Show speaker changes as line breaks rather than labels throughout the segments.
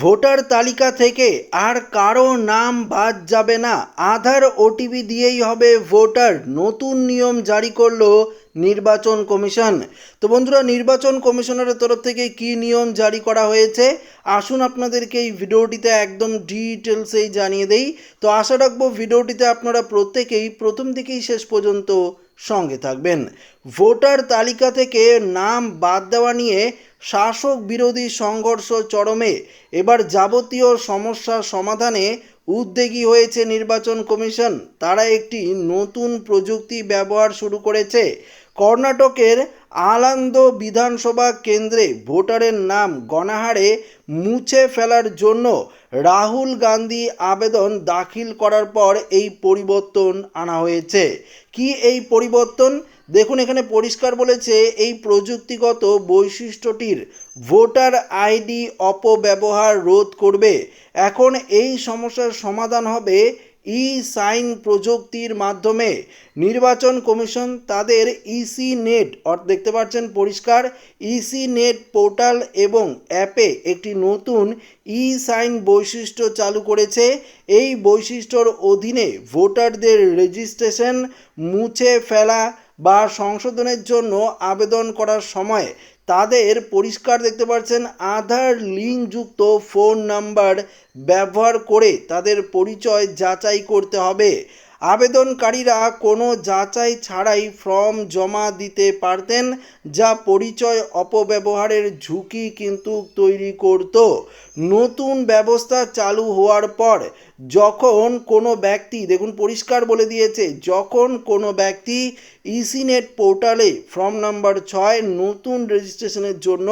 Voter তালিকা থেকে আর কারও নাম বাদ যাবে না। আধার ওটিপি দিয়েই হবে ভোটার। নতুন নিয়ম জারি করল নির্বাচন কমিশন। তো বন্ধুরা, নির্বাচন কমিশনের তরফ থেকে কি নিয়ম জারি করা হয়েছে? আসুন আপনাদেরকে এই ভিডিওটিতে একদম ডিটেলসেই জানিয়ে দেই। তো আশা রাখব ভিডিওটিতে আপনারা প্রত্যেকেই প্রথম থেকেই শেষ পর্যন্ত সঙ্গে থাকবেন। ভোটার তালিকা থেকে নাম বাদ দেওয়া নিয়ে শাসক বিরোধী সংঘর্ষ চরমে। এবার যাবতীয় সমস্যা সমাধানে উদ্যোগী হয়েছে নির্বাচন কমিশন। তারা একটি নতুন প্রযুক্তি ব্যবহার শুরু করেছে। কর্ণাটকের আলান্দ বিধানসভা কেন্দ্রে ভোটারের নাম গণহারে মুছে ফেলার জন্য রাহুল গান্ধী আবেদন দাখিল করার পর এই পরিবর্তন আনা হয়েছে। কি এই পরিবর্তন? দেখুন, এখানে পরিষ্কার বলেছে এই প্রযুক্তিগত বৈশিষ্ট্যটির ভোটার আইডি অপব্যবহার রোধ করবে। এখন এই সমস্যার সমাধান হবে ই সাইন প্রযুক্তির মাধ্যমে নির্বাচন কমিশন তাদের ইসি নেট অর্থাৎ দেখতে পাচ্ছেন পরিষ্কার ইসি নেট পোর্টাল এবং অ্যাপে একটি নতুন ই সাইন বৈশিষ্ট্য চালু করেছে। এই বৈশিষ্ট্যর অধীনে ভোটারদের রেজিস্ট্রেশন মুছে ফেলা বা সংশোধনের জন্য আবেদন করার সময় তাদের পরিষ্কার দেখতে পাচ্ছেন আধার লিঙ্কযুক্ত ফোন নাম্বার ব্যবহার করে তাদের পরিচয় যাচাই করতে হবে। আবেদনকারীরা কোনো যাচাই ছাড়াই ফর্ম জমা দিতে পারতেন, যা পরিচয় অপব্যবহারের ঝুঁকি কিন্তু তৈরি করত। নতুন ব্যবস্থা চালু হওয়ার পর যখন কোনো ব্যক্তি, দেখুন পরিষ্কার বলে দিয়েছে, যখন কোনো ব্যক্তি ইসিনেট পোর্টালে ফর্ম নাম্বার ছয় নতুন রেজিস্ট্রেশনের জন্য,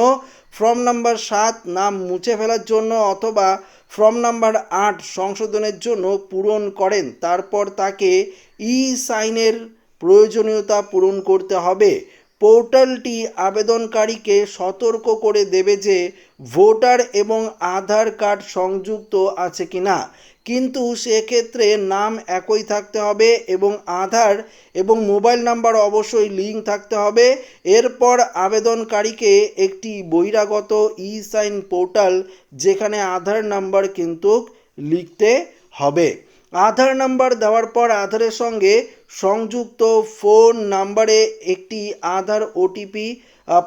ফর্ম নাম্বার সাত নাম মুছে ফেলার জন্য অথবা ফর্ম নাম্বার আট সংশোধনের জন্য পূরণ করেন, তারপর তাকে ই সাইনের প্রয়োজনীয়তা পূরণ করতে হবে। পোর্টালটি আবেদনকারীকে সতর্ক করে দেবে যে ভোটার এবং আধার কার্ড সংযুক্ত আছে কিনা কিন্তু সেক্ষেত্রে নাম একই থাকতে হবে এবং আধার এবং মোবাইল নাম্বার অবশ্যই লিঙ্ক থাকতে হবে। এরপর আবেদনকারীকে একটি বহিরাগত ই সাইন পোর্টাল যেখানে আধার নাম্বার কিন্তু লিখতে হবে। আধার নাম্বার দেওয়ার পর আধারের সঙ্গে সংযুক্ত ফোন নাম্বারে একটি আধার ওটিপি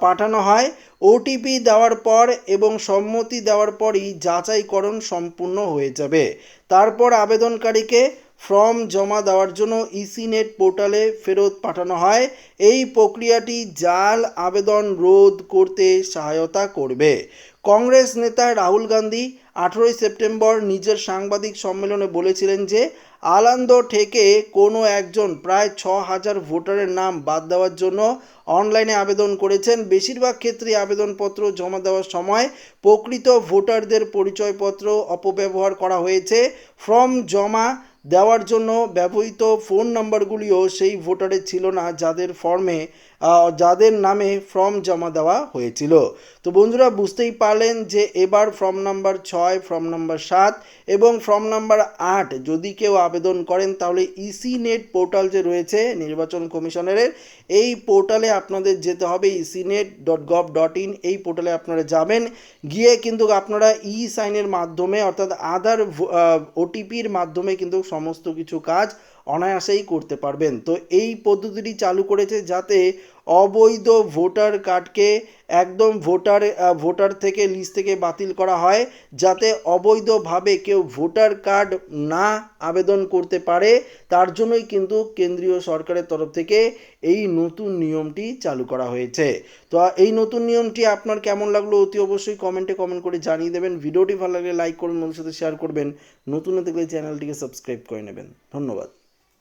পাঠানো হয়। ওটিপি দেওয়ার পর এবং সম্মতি দেওয়ার পরই যাচাইকরণ সম্পূর্ণ হয়ে যাবে। তারপর আবেদনকারীকে ফর্ম জমা দেওয়ার জন্য ইসিনেট পোর্টালে ফেরত পাঠানো হয়। এই প্রক্রিয়াটি জাল আবেদন রোধ করতে সহায়তা করবে। কংগ্রেস নেতা রাহুল গান্ধী আঠেরোই সেপ্টেম্বর নিজের সাংবাদিক সম্মেলনে বলেছিলেন যে, আলান্দ থেকে কোনো একজন প্রায় ছ হাজার ভোটারের নাম বাদ দেওয়ার জন্য অনলাইনে আবেদন করেছেন। বেশিরভাগ ক্ষেত্রে আবেদনপত্র জমা দেওয়ার সময় প্রকৃত ভোটারদের পরিচয়পত্র অপব্যবহার করা হয়েছে। ফর্ম জমা দেওয়ার জন্য ব্যবহৃত ফোন নাম্বারগুলিও সেই ভোটারের ছিল না যাদের ফর্মে যাদের নামে ফর্ম জমা দেওয়া হয়েছিল। তো বন্ধুরা, বুঝতেই পারলেন যে এবার ফর্ম নাম্বার ছয়, ফর্ম নাম্বার সাত এবং ফর্ম নাম্বার আট যদি কেউ আবেদন করেন, তাহলে ইসি নেট পোর্টাল যে রয়েছে নির্বাচন কমিশনের এই পোর্টালে আপনাদের যেতে হবে EC net dot gov dot in. এই পোর্টালে আপনারা যাবেন, গিয়ে কিন্তু আপনারা ই সাইনের মাধ্যমে অর্থাৎ আধার ওটিপির মাধ্যমে কিন্তু সমস্ত কিছু কাজ অনায়াসেই করতে পারবেন। তো এই পদ্ধতিটি চালু করেছে যাতে অবৈধ ভোটার কার্ডকে একদম ভোটার ভোটার থেকে লিস্ট থেকে বাতিল করা হয় যাতে অবৈধভাবে কেউ ভোটার কার্ড না আবেদন করতে পারে। তার জন্যই কিন্তু কেন্দ্রীয় সরকারের তরফ থেকে এই নতুন নিয়মটি চালু করা হয়েছে। তো এই নতুন নিয়মটি আপনার কেমন লাগল অতি অবশ্যই কমেন্টে কমেন্ট করে জানিয়ে দেবেন। ভিডিওটি ভালো লাগলে লাইক করুন বন্ধুর সাথে শেয়ার করবেন। নতুন দেখলে চ্যানেলটিকে সাবস্ক্রাইব করে নেবেন। ধন্যবাদ।